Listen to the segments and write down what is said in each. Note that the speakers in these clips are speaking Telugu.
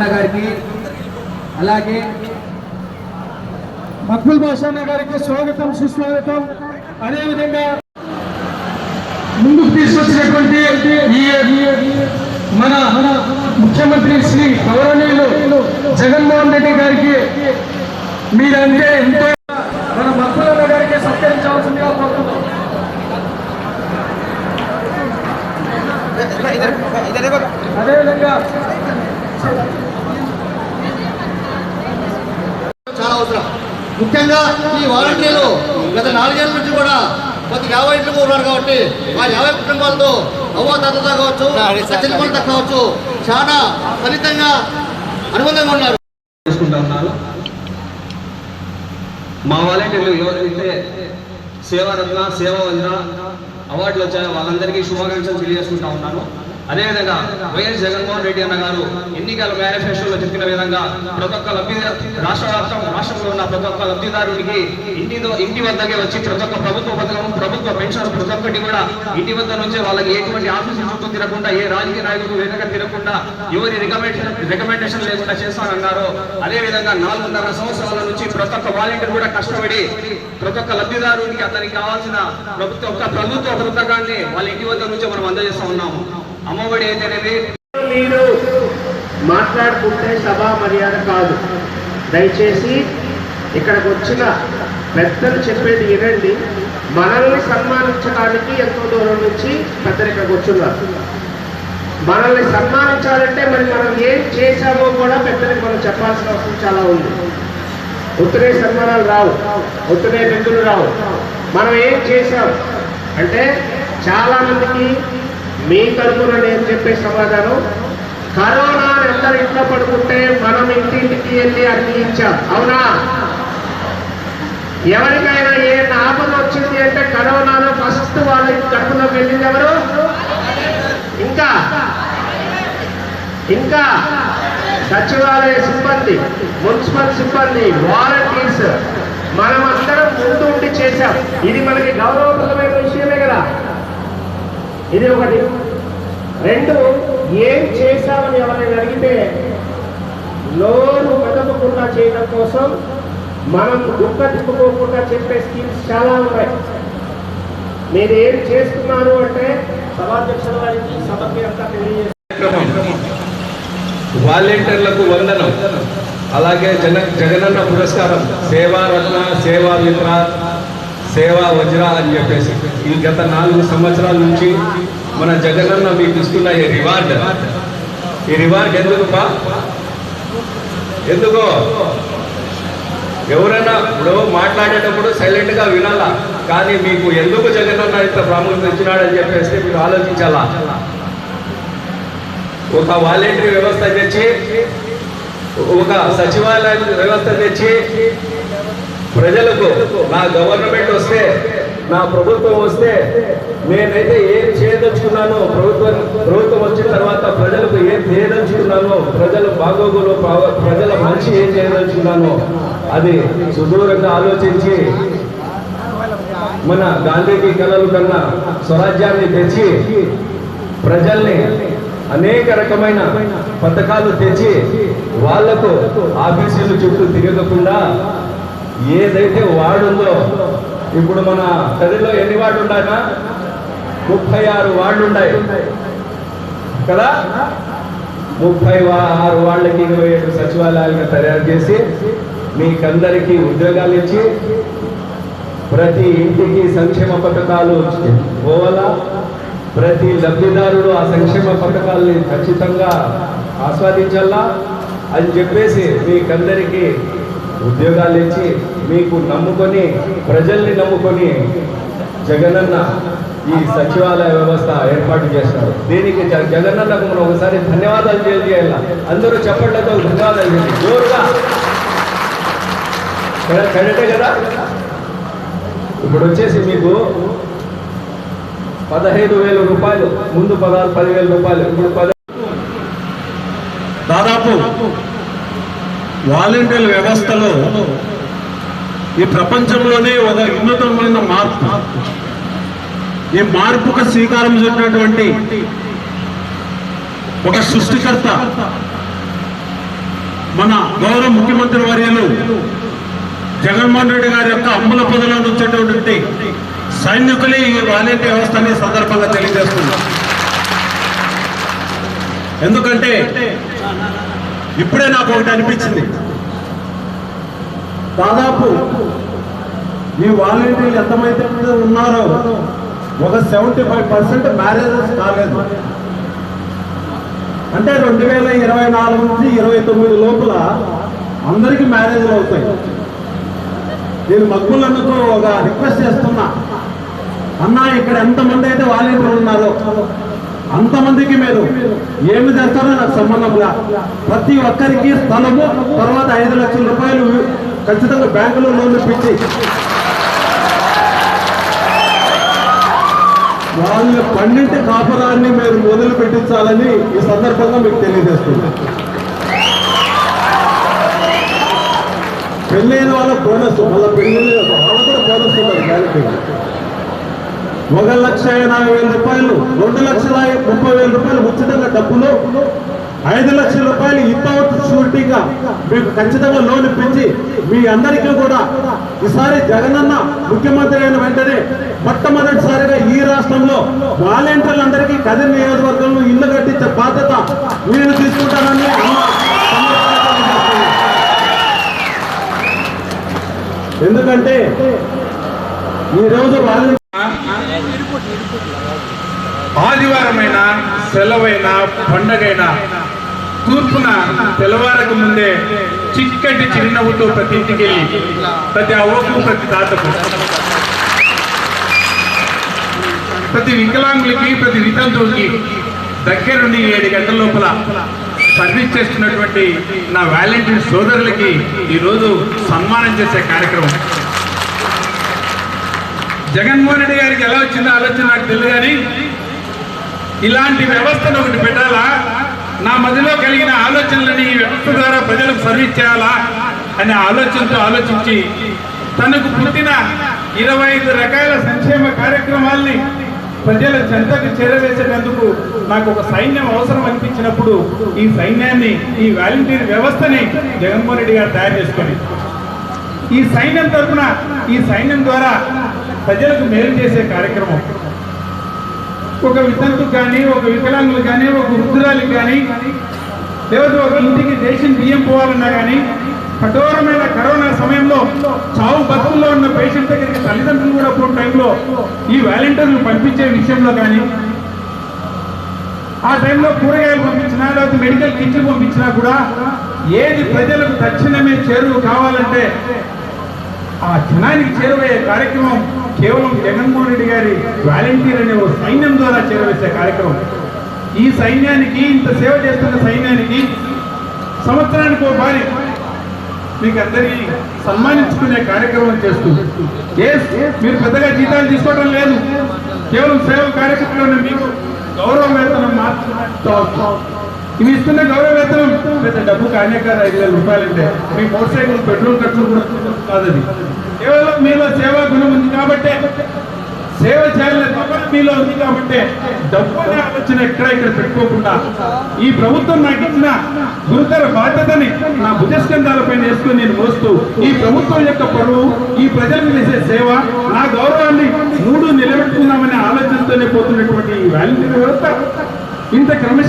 అన్న గారికి అలాగే మక్బుల్ బాషాన్న గారికి స్వాగతం సుస్వాగతం అదేవిధంగా ముందుకు తీసుకొచ్చినటువంటి మన మన ముఖ్యమంత్రి శ్రీ గౌరవనీయులు జగన్మోహన్ రెడ్డి గారికి మీరంటే ఎంతో మన మక్కులన్న గారికి సత్కరించాల్సిందిగా కోరుతున్నాం అదేవిధంగా చాలా అవసరం. ముఖ్యంగా ఈ వాలంటీర్లు గత నాలుగేళ్ళ నుంచి కూడా ప్రతి యాభై ఇంట్లో ఉన్నారు కాబట్టి ఆ యాభై కుటుంబాలతో అవ్వాతాతతో కావచ్చు సత్యమంతా కావచ్చు చాలా ఫలితంగా అనుబంధంగా ఉన్నారు. మా వాలంటీర్లు ఎవరైతే సేవారత్న సేవా వందన అవార్డులు వచ్చాయో వాళ్ళందరికీ శుభాకాంక్షలు తెలియజేసుకుంటా ఉన్నాను. అదేవిధంగా వైఎస్ జగన్మోహన్ రెడ్డి అన్న గారు ఎన్నికల మేనిఫెస్టోలో చెప్పిన విధంగా ప్రతి ఒక్క లబ్ధి రాష్ట్ర వ్యాప్తం రాష్ట్రంలో ఉన్న ప్రతి ఒక్క లబ్ధిదారుడికి ఇంటితో ఇంటి వద్దకే వచ్చి ప్రతి ఒక్క ప్రభుత్వ పథకం ప్రభుత్వ పెన్షన్ ప్రతి ఒక్కటి కూడా ఇంటి వద్ద నుంచే వాళ్ళకి ఎటువంటి ఆఫీసు చుట్టూ తిరగకుండా ఏ రాజకీయ నాయకులు వెనక తిరగకుండా ఎవరి రికమెండేషన్ రికమెండేషన్ లేకుండా చేస్తానన్నారు అదే విధంగా నాలుగున్నర సంవత్సరాల నుంచి ప్రతి ఒక్క వాలంటీర్ కూడా కష్టపడి ప్రతి ఒక్క లబ్ధిదారునికి అతనికి కావాల్సిన ప్రభుత్వ ఒక్క ప్రభుత్వ పథకాన్ని వాళ్ళ ఇంటి వద్ద నుంచే మనం అందజేస్తా ఉన్నాము. అమ్మఒడి అయితేనేది మీరు మాట్లాడుకుంటే సభా మర్యాద కాదు. దయచేసి ఇక్కడికి వచ్చిన పెద్దలు చెప్పేది వినండి. మనల్ని సన్మానించడానికి ఎంతో దూరం నుంచి పెద్దలు ఇక్కడికి వచ్చున్నారు మనల్ని సన్మానించాలంటే మరి మనం ఏం చేశామో కూడా పెద్దలకు మనం చెప్పాల్సిన అవసరం చాలా ఉంది. ఉత్తరే సన్మానాలు రావు. ఉత్తరే బిందులు రావు. మనం ఏం చేశాం? అంటే చాలామందికి మీ తరఫున నేను చెప్పే సమాధానం కరోనా అందరు ఇంట్లో పడుకుంటే మనం ఇంటింటికి వెళ్ళి అన్ని ఇచ్చాం. అవునా? ఎవరికైనా ఏ ఆపద వచ్చింది అంటే కరోనాలో ఫస్ట్ వాళ్ళ కడుపులోకి వెళ్ళింది ఎవరు? ఇంకా? ఇంకా? సచివాలయ సిబ్బంది మున్సిపల్ సిబ్బంది వాలంటీర్స్ మనమందరం ముందు ఉండి చేశాం. ఇది మనకి గౌరవప్రదమైన విషయమే కదా. ఇది ఒకటి. రెండు ఏం చేశామని ఎవరైనా అడిగితే నోరు వెతకకుండా చేయడం కోసం మనం గుక్క తిప్పుకోకుండా చెప్పే స్కీమ్స్ చాలా ఉన్నాయి. మీరు ఏం చేస్తున్నారు అంటే సభాధ్యక్షుల వారికి సభకి అంతా తెలియజేస్తారు వాలంటీర్లకు వందనం. అలాగే జన జగనన్న పురస్కారం. సేవా రత్న సేవా వజ్ర అని చెప్పేసి. ఈ గత నాలుగు సంవత్సరాల నుంచి మన జగనన్న మీకు ఇస్తున్న ఈ రివార్డ్. ఈ రివార్డ్ ఎందుకు పా ఎందుకో? ఎవరైనా ఇప్పుడు మాట్లాడేటప్పుడు సైలెంట్గా వినాలా? కానీ మీకు ఎందుకు జగనన్న ఇంత ప్రాముఖ్యత ఇచ్చినాడని చెప్పేసి మీరు ఆలోచించాలా? ఒక వాలంటరీ వ్యవస్థ తెచ్చి ఒక సచివాలయ వ్యవస్థ తెచ్చి ప్రజలకు నా గవర్నమెంట్ వస్తే నా ప్రభుత్వం వస్తే నేనైతే ఏం చేయదలుచుకున్నానో ప్రభుత్వం ప్రభుత్వం వచ్చిన తర్వాత ప్రజలకు ఏం చేయదలుచుకున్నానో ప్రజల బాగోగులు ప్రజల మంచి ఏం చేయదలుచుకున్నానో అది సుదూరంగా ఆలోచించి మన గాంధీజీ కళలు కన్నా స్వరాజ్యాన్ని తెచ్చి ప్రజల్ని అనేక రకమైన పథకాలు తెచ్చి వాళ్ళకు ఆఫీసులు చుట్టూ తిరగకుండా ఏదైతే వార్డుందో ఇప్పుడు మన గదిలో ఎన్ని వార్డు ఉన్నాయన్నా ముప్పై ఆరు వార్డు ఉన్నాయి కదా? ముప్పై ఆరు వాళ్ళకి ఇరవై ఏడు సచివాలయాలను తయారు చేసి మీకందరికీ ఉద్యోగాలు ఇచ్చి ప్రతి ఇంటికి సంక్షేమ పథకాలు పోవాలా? ప్రతి లబ్ధిదారుడు ఆ సంక్షేమ పథకాలని ఖచ్చితంగా ఆస్వాదించాలా? అని చెప్పేసి మీకందరికీ ఉద్యోగాలు ఇచ్చి మీకు నమ్ముకొని ప్రజల్ని నమ్ముకొని జగనన్న ఈ సచివాలయ వ్యవస్థ ఏర్పాటు చేస్తారు దీనికి జగనన్నకు మనం ఒకసారి ధన్యవాదాలు తెలియజేయాల? అందరూ చెప్పట్లతో ధన్యవాదాలు చేయండి జోరుగా. కరెక్టే కదా? ఇప్పుడు వచ్చేసి మీకు పదహైదు వేల రూపాయలు ముందు పదహారు పదివేల రూపాయలు ఇప్పుడు పద దాదాపు వాలంటీర్ వ్యవస్థలో ఈ ప్రపంచంలోనే ఒక వినూతనమైన మార్పు. ఈ మార్పుకు శ్రీకారం చుట్టినటువంటి ఒక సృష్టికర్త మన గౌరవ ముఖ్యమంత్రి వర్యులు జగన్మోహన్ రెడ్డి గారి యొక్క అమ్ముల పొదలో వచ్చేటటువంటి సైనికులే ఈ వాలంటీర్ వ్యవస్థని ఈ సందర్భంగా తెలియజేస్తున్నారు. ఎందుకంటే ఇప్పుడే నాకు ఒకటి అనిపించింది. దాదాపు ఈ వాలంటీర్లు ఎంతమైతే ఉన్నారో ఒక సెవెంటీ ఫైవ్ పర్సెంట్ మ్యారేజెస్ కాలేదు. అంటే రెండు వేల ఇరవై నాలుగు నుంచి ఇరవై తొమ్మిది లోపల అందరికీ మ్యారేజ్లు అవుతాయి. నేను మగ్గులన్నతో ఒక రిక్వెస్ట్ చేస్తున్నా. అన్నా ఇక్కడ ఎంతమంది అయితే వాలంటీర్లు ఉన్నారో అంతమందికి మీరు ఏమి చేస్తారో నాకు సంబంధంలా ప్రతి ఒక్కరికి స్థలము తర్వాత ఐదు లక్షల రూపాయలు ఖచ్చితంగా బ్యాంకులో లోన్ ఇప్పించి వాళ్ళ పన్నెండు కాపురాన్ని మీరు మొదలు పెట్టించాలని ఈ సందర్భంగా మీకు తెలియజేస్తుంది పెళ్ళైన వాళ్ళ బోనస్ వాళ్ళ పెళ్ళి వాళ్ళ కూడా బోనస్ ఉన్నారు బ్యాంకు ఒక లక్ష ఎనభై వేల రూపాయలు రెండు లక్షల ముప్పై వేల రూపాయలు ఉచితంగా డబ్బులు. ఐదు లక్షల రూపాయలు వితౌట్ షూరిటీగా మీకు ఖచ్చితంగా లోన్ ఇప్పించి మీ అందరికీ కూడా ఈసారి జగనన్న ముఖ్యమంత్రి అయిన వెంటనే మొట్టమొదటిసారిగా ఈ రాష్ట్రంలో వాలంటీర్లందరికీ కదిరి నియోజకవర్గంలో ఇల్లు కట్టించే బాధ్యత నేను తీసుకుంటానని ఎందుకంటే ఈ రోజు వాలంటీర్ ఆదివారమైన సెలవైన పండగైన తూర్పున తెల్లవారకు ముందే చిక్కటి చిరునవ్వుతో ప్రతి ఇంటికి వెళ్ళి ప్రతి అవ్వకు ప్రతి తాతకు ప్రతి వికలాంగులకి ప్రతి వితంతువుకి దగ్గరుండి ఏడు గంటల లోపల సర్వీస్ చేస్తున్నటువంటి నా వాలంటీర్ సోదరులకి ఈరోజు సన్మానం చేసే కార్యక్రమం. జగన్మోహన్ రెడ్డి గారికి ఎలా వచ్చిందో ఆలోచన నాకు తెలియదు కానీ ఇలాంటి వ్యవస్థను ఒకటి పెట్టాలా? నా మదిలో కలిగిన ఆలోచనలని ఈ వ్యవస్థ ద్వారా ప్రజలకు సర్వీస్ చేయాలా? అనే ఆలోచనతో ఆలోచించి తనకు పుట్టిన ఇరవై ఐదు రకాల సంక్షేమ కార్యక్రమాల్ని ప్రజల చెంతకు చేరవేసేటందుకు నాకు ఒక సైన్యం అవసరం అనిపించినప్పుడు ఈ సైన్యాన్ని ఈ వాలంటీర్ వ్యవస్థని జగన్మోహన్ రెడ్డి గారు తయారు చేసుకొని ఈ సైన్యం తరఫున ఈ సైన్యం ద్వారా ప్రజలకు మేలు చేసే కార్యక్రమం. ఒక వితంతుకు కానీ ఒక వికలాంగులు కానీ ఒక వృద్ధురాలికి కానీ లేకపోతే ఒక ఇంటికి దేశం బియ్యం పోవాలన్నా కానీ కఠోరమైన కరోనా సమయంలో చావు బతుల్లో ఉన్న పేషెంట్ దగ్గరికి తల్లిదండ్రులు కూడా పోయిన టైంలో ఈ వాలంటీర్లు పంపించే విషయంలో కానీ ఆ టైంలో కూరగాయలు పంపించినా లేకపోతే మెడికల్ కిట్లు పంపించినా కూడా ఏది ప్రజలకు తక్షణమే చేరువు కావాలంటే ఆ జనానికి చేరువయ్యే కార్యక్రమం కేవలం జగన్మోహన్ రెడ్డి గారి వాలంటీర్ అనే ఓ సైన్యం ద్వారా చేరవేసే కార్యక్రమం. ఈ సైన్యానికి ఇంత సేవ చేస్తున్న సైన్యానికి సంవత్సరానికి ఓ బారి మీకు అందరికీ సన్మానించుకునే కార్యక్రమం చేస్తూ Yes, మీరు పెద్దగా జీతాలు తీసుకోవడం లేదు. కేవలం సేవ కార్యక్రమం మీకు గౌరవ వేతనం మాత్రమే. ఇవి ఇస్తున్న గౌరవ వేతనం. పెద్ద డబ్బు కానే కాదు ఐదు వేల రూపాయలంటే మీ మోటార్ సైకిల్ పెట్రోల్ ఖర్చులు కూడా కాదు అది. కేవలం మీలో సేవా గుణం ఉంది కాబట్టి సేవ చేయాలనే తపన మీలో ఉంది కాబట్టి డబ్బు అనే ఆలోచన ఎక్కడ ఇక్కడ పెట్టుకోకుండా ఈ ప్రభుత్వం నాకు ఇచ్చిన గురుతర బాధ్యతని నా భుజస్కంధాలపై వేసుకుని నేను మోస్తూ ఈ ప్రభుత్వం యొక్క పరువు ఈ ప్రజలకు చేసే సేవ నా గౌరవాన్ని మూడు నిలబెట్టుకుందామనే ఆలోచనతోనే పోతున్నటువంటి ఈ వాలంటీర్ వ్యవస్థ. ఇంత క్రమశ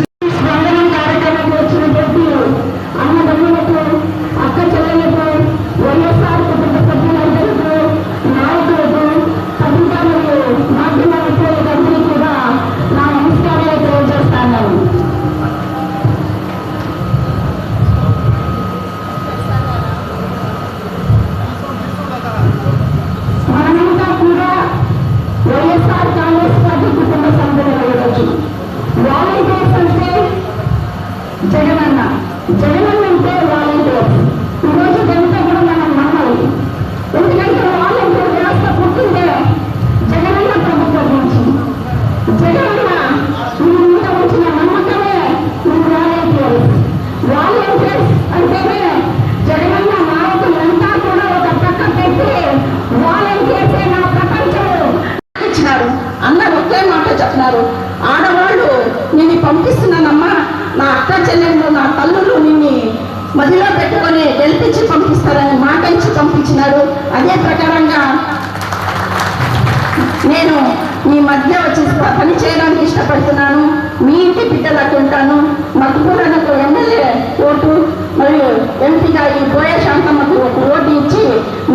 ఎంపీగా ఈ పోయే శాంతమ్మకు ఒక ఓటు ఇచ్చి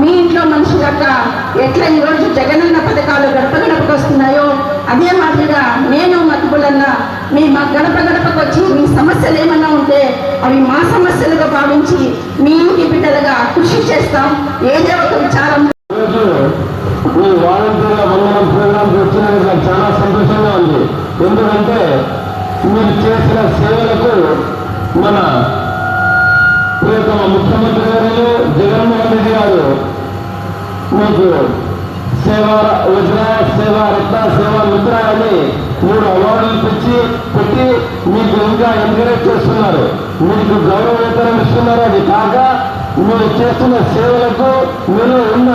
మీ ఇంట్లో మనిషి యొక్క ఎట్లా ఈరోజు జగనన్న పథకాలు గడప గడపకు వస్తున్నాయో అదే మాదిరిగా నేను మక్కులన్న మీ మా గడప గడపకు వచ్చి మీ సమస్యలు ఏమన్నా ఉంటే అవి మా సమస్యలుగా భావించి మీ ఇంటి బిడ్డలుగా కృషి చేస్తాం. ఏదే ఒక విచారం? చాలా సంతోషంగా ఉంది. ఎందుకంటే మీరు చేసిన సేవలకు మన ప్రియతమ ముఖ్యమంత్రి గారు జగన్మోహన్ రెడ్డి గారు మీకు సేవా వజ్ర సేవా రత్న సేవా మిత్ర అని మూడు అవార్డులు తెచ్చి పెట్టి మీకు ఇంకా ఎంకరేజ్ చేస్తున్నారు. మీకు గౌరవేతరం ఇస్తున్నారు. అది కాక మీరు చేస్తున్న సేవలకు మీరు ఉన్న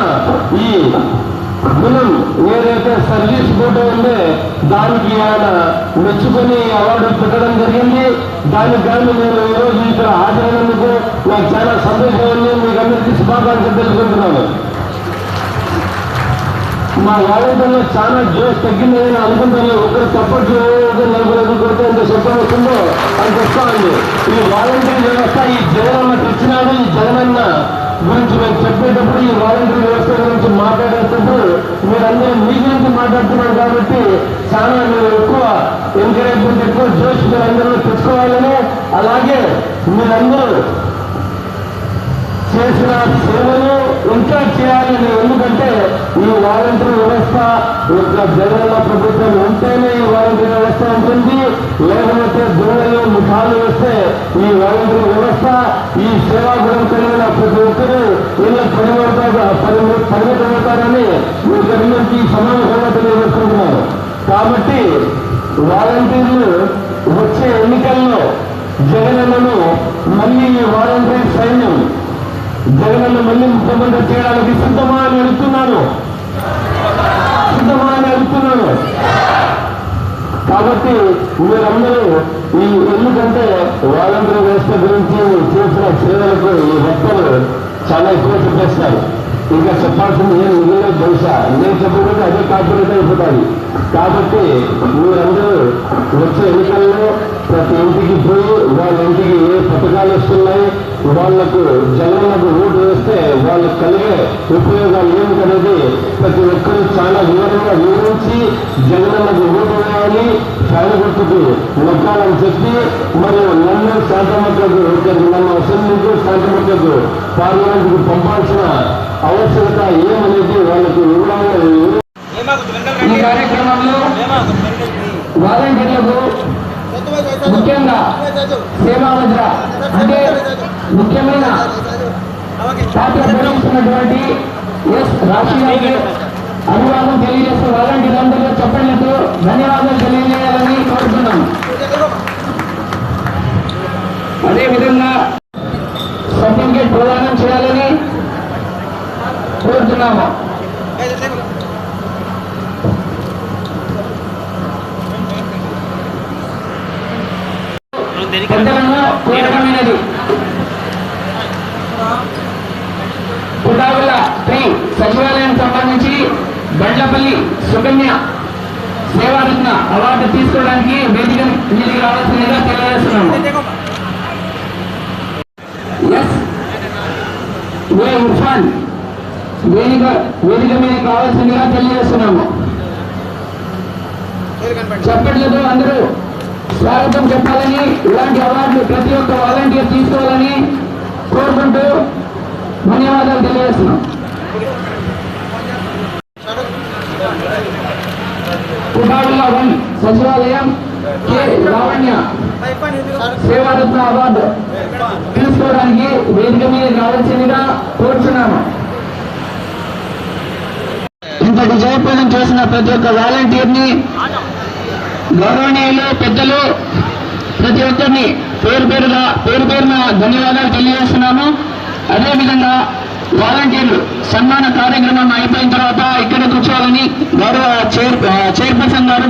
ఈ గుణం ఏదైతే సర్వీస్ ఫోటో ఉందో దానికి ఆయన మెచ్చుకొని అవార్డు పెట్టడం జరిగింది. దానికి కానీ నేను ఈరోజు ఇక్కడ హాజరైనందుకు నాకు చాలా సంతోషం ఉంది. మీకు అందరికీ శుభాకాంక్షలు తెలుసుకుంటున్నాను మా వాలంటీర్లో చాలా జోష్ తగ్గింది నేను అనుకుంటాను ఒకరు తప్పట్లు నలుగురు కొడితే ఎంత శబ్దం వస్తుందో అంత వస్తా ఉంది. ఈ వాలంటీర్ వ్యవస్థ ఈ జగనన్న తెచ్చినాడు. ఈ జగనన్న గురించి మేము చెప్పేటప్పుడు ఈ వాలంటీర్ వ్యవస్థ గురించి మాట్లాడేటప్పుడు మీరందరూ మీ గురించి మాట్లాడుతున్నారు కాబట్టి చాలా మీరు ఎక్కువ ఎంకరేజ్మెంట్ ఎక్కువ జోష్ మీరందరూ తెచ్చుకోవాలని అలాగే మీరందరూ చేసిన సేవలు ఇంకా చేయాలని ఎందుకంటే ఈ వాలంటీర్ వ్యవస్థ ఒక జగనన్న ప్రభుత్వం ఉంటేనే ఈ వాలంటీర్ వ్యవస్థ ఉంటుంది. లేకపోతే దూడలు ముఖాలు వస్తే ఈ వాలంటీర్ వ్యవస్థ ఈ సేవా గుణం కలిగిన ప్రతి ఒక్కరూ ఇళ్ళ పరిమిత పరిమితమవుతారని మీ నుంచి సమావేశంగా తెలియజేసుకుంటున్నారు కాబట్టి వాలంటీర్లు వచ్చే ఎన్నికల్లో జగనన్నను మళ్ళీ ఈ వాలంటీర్ సైన్యం జగనన్న మళ్ళీ ముఖ్యమంత్రి చేయడానికి సిద్ధమా అని అడుగుతున్నాను సిద్ధమా అని అడుగుతున్నాను కాబట్టి మీరందరూ ఈ ఎందుకంటే వాలంటీర్ వ్యవస్థ గురించి చేసిన సేవలకు ఈ భక్తులు చాలా ఎక్కువ చూపిస్తారు ఇంకా చెప్పాల్సింది ఏం మిగిలిన తెలుసా? నేను చెప్పకుండా అదే కార్పొరేట్ అయిపోతాయి. కాబట్టి మీరందరూ వచ్చే ఎన్నికల్లో ప్రతి ఇంటికి పోయి వాళ్ళ ఇంటికి ఏ పథకాలు వస్తున్నాయి వాళ్ళకు జగన్లకు ఓటు వేస్తే వాళ్ళకు కలిగే ఉపయోగాలు ఏమిటనేది ప్రతి ఒక్కరూ చాలా వివరంగా వివరించి జగనన్నకు ఓటు వేయాలి ఫ్యాన్ గుర్తుకు నొక్కాలని చెప్పి మరియు నన్ను శాంతమక్కకు నన్ను అసెంబ్లీకి శాంతమక్కకు పార్లమెంట్కు పంపాల్సిన ఆవశ్యకత ఏమనేది వాళ్ళకి వివరంగా ఈ కార్యక్రమంలో వాలంటీర్లకు ముఖ్యంగా సేవా వజ్ర అంటే ముఖ్యమైన పాత్ర పోషిస్తున్నటువంటి ఎస్ రాష్ట్రీయ అనువాదం తెలియజేస్తూ వాలంటీర్లందరిలో చెప్పండితో ధన్యవాదాలు తెలియజేయాలని కోరుతున్నాం. అదేవిధంగా సర్టిఫికేట్ ప్రదానం చేయాలని కోరుతున్నాము పెద్దలను కీలకమైనది పుటావుల శ్రీ సచివాలయం సంబంధించి బండ్లపల్లి సుకన్య సేవారత్న అవార్డు తీసుకోవడానికి వేదిక మీదికి రావాల్సిందిగా తెలియజేస్తున్నాము. ఎస్ ఏ ఇర్ఫాన్ వేదిక వేదిక మీద కావాల్సిందిగా తెలియజేస్తున్నాము. చెప్పట్లేదు అందరూ స్వాగతం చెప్పాలని ఇలాంటి అవార్డులు ప్రతి ఒక్క వాలంటీర్ తీసుకోవాలని కోరుకుంటూ ధన్యవాదాలు తెలియజేస్తున్నాం. కుటాడుల వన్ సచివాలయం కే లావణ్య సేవారత్న అవార్డు తీసుకోవడానికి వేదిక మీద రావాల్సిందిగా కోరుచున్నాము ఇంతటి జయప్రదం చేసిన ప్రతి ఒక్క వాలంటీర్ని గౌరవనీయులు పెద్దలు ప్రతి ఒక్కరిని పేరు పేరుగా పేరు పేరున ధన్యవాదాలు తెలియజేస్తున్నాము. అదేవిధంగా వాలంటీర్లు సన్మాన కార్యక్రమం అయిపోయిన తర్వాత ఇక్కడ కూర్చోవాలని గౌరవ చైర్ చైర్పర్సన్ గారు